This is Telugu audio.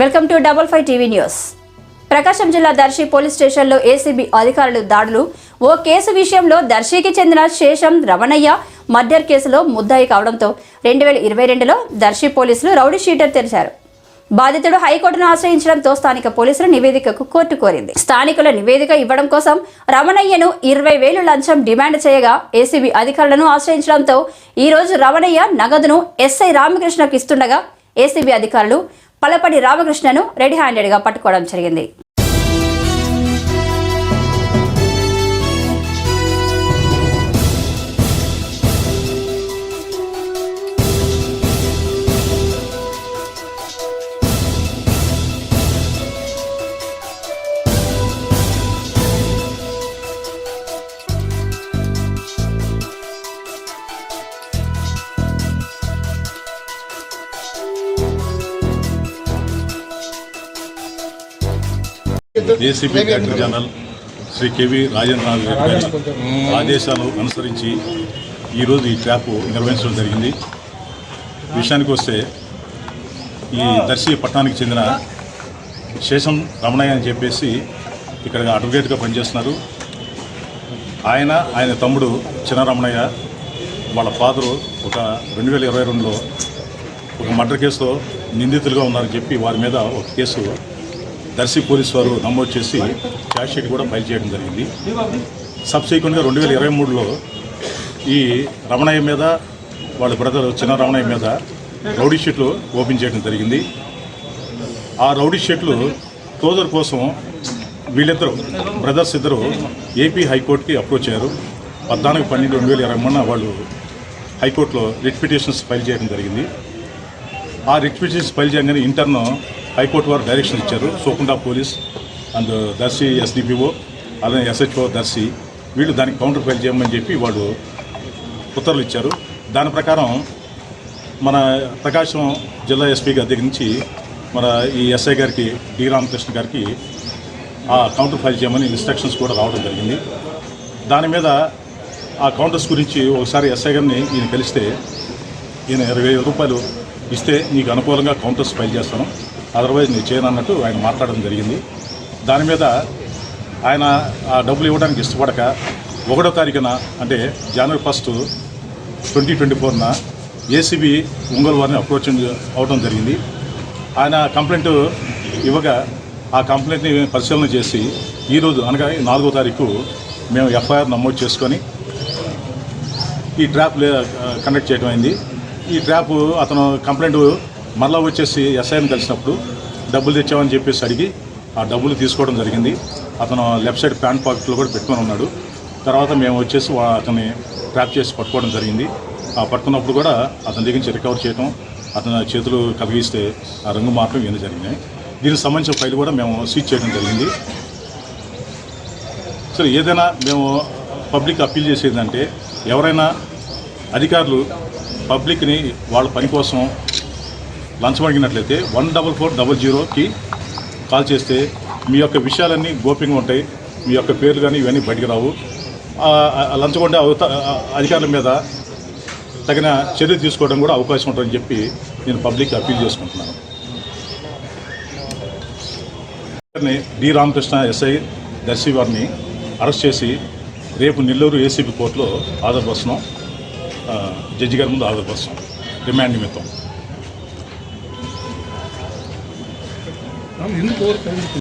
Welcome to double five TV news. Prakasam జిల్లా దర్శి పోలీస్ స్టేషన్లో ఏసీబీ అధికారులు దాడులు. ఓ కేసు విషయంలో దర్శికి చెందిన శేషం రమణయ్య మర్డర్ కేసులో ముద్దాయి కావడంతో రెండు వేల ఇరవై రెండులో దర్శి పోలీసులు రౌడీ షీటర్ తెరిచారు. బాధితుడు హైకోర్టును ఆశ్రయించడంతో స్థానిక పోలీసుల నివేదికకు కోర్టు కోరింది. స్థానికుల నివేదిక ఇవ్వడం కోసం రమణయ్యను ఇరవై వేలు లంచం డిమాండ్ చేయగా ఏసీబీ అధికారులను ఆశ్రయించడంతో ఈ రోజు రమణయ్య నగదును ఎస్ఐ రామకృష్ణకు ఇస్తుండగా ఏసీబీ అధికారులు పలపడి రామకృష్ణను రెడీ హ్యాండెడ్గా పట్టుకోవడం జరిగింది. ACP director general Shri KV Rajendranath గారి ఆదేశాలు అనుసరించి ఈరోజు ఈ ట్యాప్ నిర్వహించడం జరిగింది. విషయానికి వస్తే ఈ దర్శి పట్టణానికి చెందిన శేషం రమణయ్య అని చెప్పేసి ఇక్కడ అడ్వకేట్గా పనిచేస్తున్నారు. ఆయన ఆయన తమ్ముడు చిన్న రమణయ్య వాళ్ళ ఫాదరు ఒక రెండు వేల ఇరవై రెండులో ఒక మర్డర్ కేసులో నిందితులుగా ఉన్నారని చెప్పి వారి మీద ఒక కేసు దర్శి పోలీసు వారు నమోదు చేసి ఛార్జ్షీట్ కూడా ఫైల్ చేయడం జరిగింది. సబ్సీక్వెంట్గా రెండు వేల ఇరవై మూడులో ఈ రమణయ్య మీద వాళ్ళ బ్రదర్ చిన్న రమణయ్య మీద రౌడీ షీట్లు ఓపెన్ చేయడం జరిగింది. ఆ రౌడీ షీట్లు క్లోజర్ కోసం వీళ్ళిద్దరు బ్రదర్స్ ఇద్దరు ఏపీ హైకోర్టుకి అప్రోచ్ అయ్యారు. పద్నాలుగు పన్నెండు రెండు వేల ఇరవై మూడున వాళ్ళు హైకోర్టులో రిట్ పిటిషన్స్ ఫైల్ చేయడం జరిగింది. ఆ రిట్ పిటిషన్స్ ఫైల్ చేయగానే ఇంటర్న్ హైకోర్టు వారు డైరెక్షన్ ఇచ్చారు. సోకుండా పోలీస్ అండ్ దర్శి ఎస్డిపిఓ అలానే ఎస్హెచ్ఓ దర్శి వీళ్ళు దానికి కౌంటర్ ఫైల్ చేయమని చెప్పి వాళ్ళు ఉత్తర్వులు ఇచ్చారు. దాని ప్రకారం మన ప్రకాశం జిల్లా ఎస్పీ గారి దగ్గర నుంచి మన ఈ ఎస్ఐ గారికి డి. రామకృష్ణ గారికి ఆ కౌంటర్ ఫైల్ చేయమని ఇన్స్ట్రక్షన్స్ కూడా రావడం జరిగింది. దాని మీద ఆ కౌంటర్స్ గురించి ఒకసారి ఎస్ఐ గారిని ఈయన కలిస్తే ఈయన ఇరవై వేల రూపాయలు ఇస్తే నీకు అనుకూలంగా కౌంటర్స్ ఫైల్ చేస్తాను. అదర్వైజ్ నేను చేయను అన్నట్టు ఆయన మాట్లాడడం జరిగింది. దాని మీద ఆయన ఆ డబ్బులు ఇవ్వడానికి ఇష్టపడక ఒకటో తారీఖున అంటే జనవరి ఫస్ట్ ట్వంటీ ట్వంటీ ఫోర్న ఏసీబీ ఒంగోలు వారిని అప్రోచ్ అవడం జరిగింది. ఆయన కంప్లైంట్ ఇవ్వగా ఆ కంప్లైంట్ని పరిశీలన చేసి ఈరోజు అనగా నాలుగో తారీఖు మేము ఎఫ్ఐఆర్ నమోదు చేసుకొని ఈ ట్రాప్ కండక్ట్ చేయడం అయింది. ఈ ట్రాప్ అతను కంప్లైంట్ మళ్ళీ వచ్చేసి ఎస్ఐని కలిసినప్పుడు డబ్బులు తెచ్చామని చెప్పేసి అడిగి ఆ డబ్బులు తీసుకోవడం జరిగింది. అతను లెఫ్ట్ సైడ్ ప్యాంట్ పాకెట్లో కూడా పెట్టుకొని ఉన్నాడు. తర్వాత మేము వచ్చేసి వా- అతన్ని ట్రాప్ చేసి పట్టుకోవడం జరిగింది. ఆ పట్టుకున్నప్పుడు కూడా అతని దగ్గర నుంచి రికవర్ చేయడం అతని చేతులు కలిగిస్తే ఆ రంగు మార్పం ఇవన్నీ జరిగినాయి. దీనికి సంబంధించిన ఫైల్ కూడా మేము సీజ్ చేయడం జరిగింది. సరే ఏదైనా మేము పబ్లిక్ అప్పీల్ చేసేదంటే ఎవరైనా అధికారులు పబ్లిక్ని వాళ్ళ పని కోసం లంచం అడిగినట్లయితే వన్ డబల్ ఫోర్ డబల్ జీరోకి కాల్ చేస్తే మీ యొక్క విషయాలన్నీ గోప్యంగా ఉంటాయి. మీ యొక్క పేర్లు కానీ ఇవన్నీ బయటికి రావు. లంచం ఉండే అధికారుల మీద తగిన చర్య తీసుకోవడం కూడా అవకాశం ఉంటుందని చెప్పి నేను పబ్లిక్ అప్పీల్ చేసుకుంటున్నాను. డి రామకృష్ణ ఎస్ఐ దర్శి వారిని అరెస్ట్ చేసి రేపు నెల్లూరు ఏసీబీ కోర్టులో హాజరుపరుస్తున్నాం జడ్జి గారి ముందు హాజరుపరుస్తున్నాం రిమాండ్ నిమిత్తం. ನಾವು ಹಿಂದಕ್ಕೆ ಹೋಗಿ